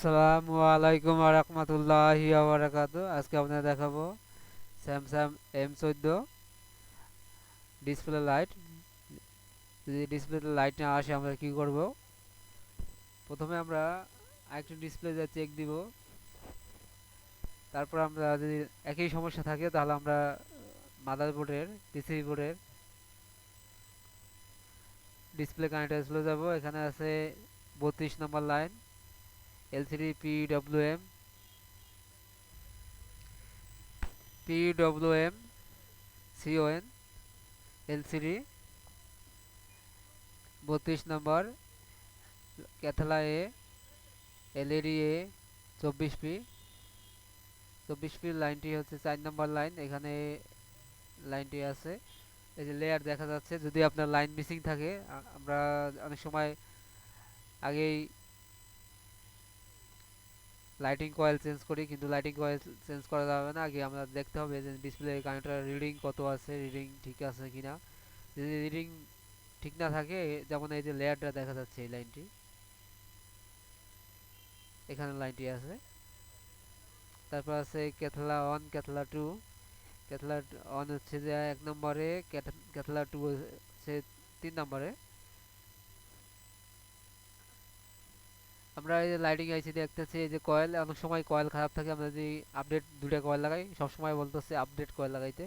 আসসালামু আলাইকুম রহমতুল্লাহি বারাকাত আজকে আপনাদের দেখাবো স্যামসাং এম চোদ্দ। ডিসপ্লে লাইট যদি ডিসপ্লেতে লাইট না আসে, আমরা কি করব? প্রথমে আমরা আরেকটু ডিসপ্লে যা চেক দিব। তারপর আমরা যদি একই সমস্যা থাকে, তাহলে আমরা মাদার বোর্ডের পিসিবি বোর্ডের ডিসপ্লে কানেক্টার চলে যাব। এখানে আছে বত্রিশ number line LCD PWM PWM CON LCD বত্রিশ নম্বর, ক্যাথলা এ এলইডি এ চব্বিশ পি। চব্বিশ পি লাইনটি হচ্ছে চার নম্বর লাইন, এখানে লাইনটি আছে। এই যে লেয়ার দেখা যাচ্ছে, যদি আপনার লাইন মিসিং থাকে আমরা অনেক সময় আগেই লাইটিং কয়েল চেঞ্জ করি, কিন্তু লাইটিং কয়েল চেঞ্জ করা যাবে না। আগে আমরা দেখতে হবে যে ডিসপ্লে কানেক্টার রিডিং কত আছে রিডিং ঠিক আছে কিনা। যদি রিডিং ঠিক না থাকে, যেমন এই যে লেয়ারটা দেখা যাচ্ছে এই লাইনটি। এখানে লাইনটি আছে। তারপর আছে ক্যাথলা ওয়ান ক্যাথলা টু ক্যাথলা ওয়ান হচ্ছে যে এক নম্বরে ক্যাথলা টু হচ্ছে তিন নম্বরে। আমরা এই যে লাইটিং আইসি, দেখতেছি এই যে কয়েল অনেক সময় কয়েল খারাপ থাকে, আমরা যদি আপডেট দুটা কয়েল লাগাই সব সময় বলতেছে আপডেট কয়েল লাগাইতে।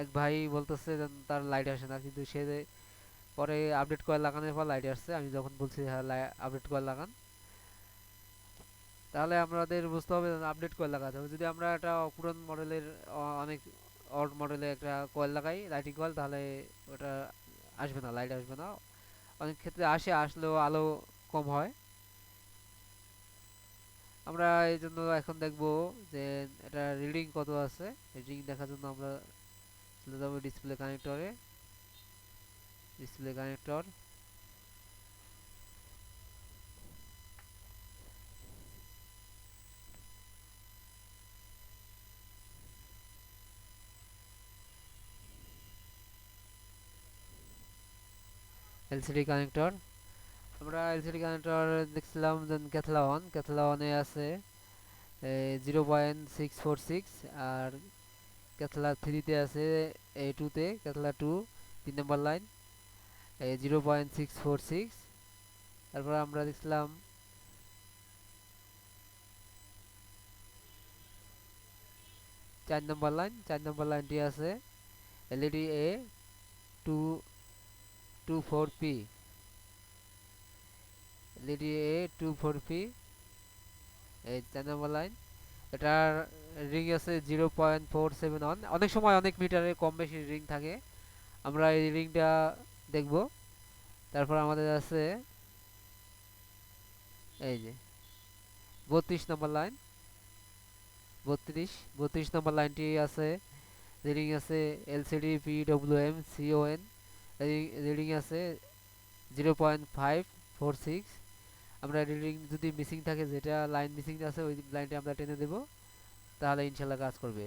এক ভাই বলতেছে তার লাইট আসে না, কিন্তু সে পরে আপডেট কয়েল লাগানোর পর লাইট আসছে, আমি যখন বলছি হ্যাঁ আপডেট কয়েল লাগান। তাহলে আমাদের বুঝতে হবে আপডেট কয়েল লাগাতে হবে। যদি আমরা একটা পুরান মডেলের অনেক অল্ড মডেলের একটা কয়েল লাগাই লাইটিং কয়েল তাহলে ওটা আসবে না লাইট আসবে না। অনেক ক্ষেত্রে আসে, আসলেও আলো কম হয়। আমরা এই জন্য এখন দেখব যে এটা রিডিং কত আছে। রিডিং দেখার জন্য আমরা চলে যাব ডিসপ্লে কানেক্টরে ডিসপ্লে কানেক্টর এলসিডি কানেক্টর আমরা এলসিডি কানেক্টর দেখছিলাম দেন ক্যাথলা ওয়ান ক্যাথলা ওয়ানে আছে zero point six four six আর ক্যাথলা থ্রিতে আছে এ টুতে ক্যাথলা টু তিন number line zero point six four six তারপর আমরা দেখছিলাম চার নম্বর লাইন চার নম্বর লাইনটি আছে LED A two two four P LED A two four P এই চার লাইন এটার রিং আছে zero point four seven one অনেক সময় অনেক মিটারে কম বেশি রিং থাকে। আমরা এই রিংটা দেখব। তারপর আমাদের আছে এই যে বত্রিশ নম্বর লাইন বত্রিশ বত্রিশ নম্বর লাইনটি আছে। রিডিং আছে LCD P W M CON reading আছে zero point five four six আমরা রিডিং যদি মিসিং থাকে, যেটা লাইন মিসিং আছে, ওই লাইনটা আমরা টেনে দেব, তাহলে ইনশাল্লাহ কাজ করবে।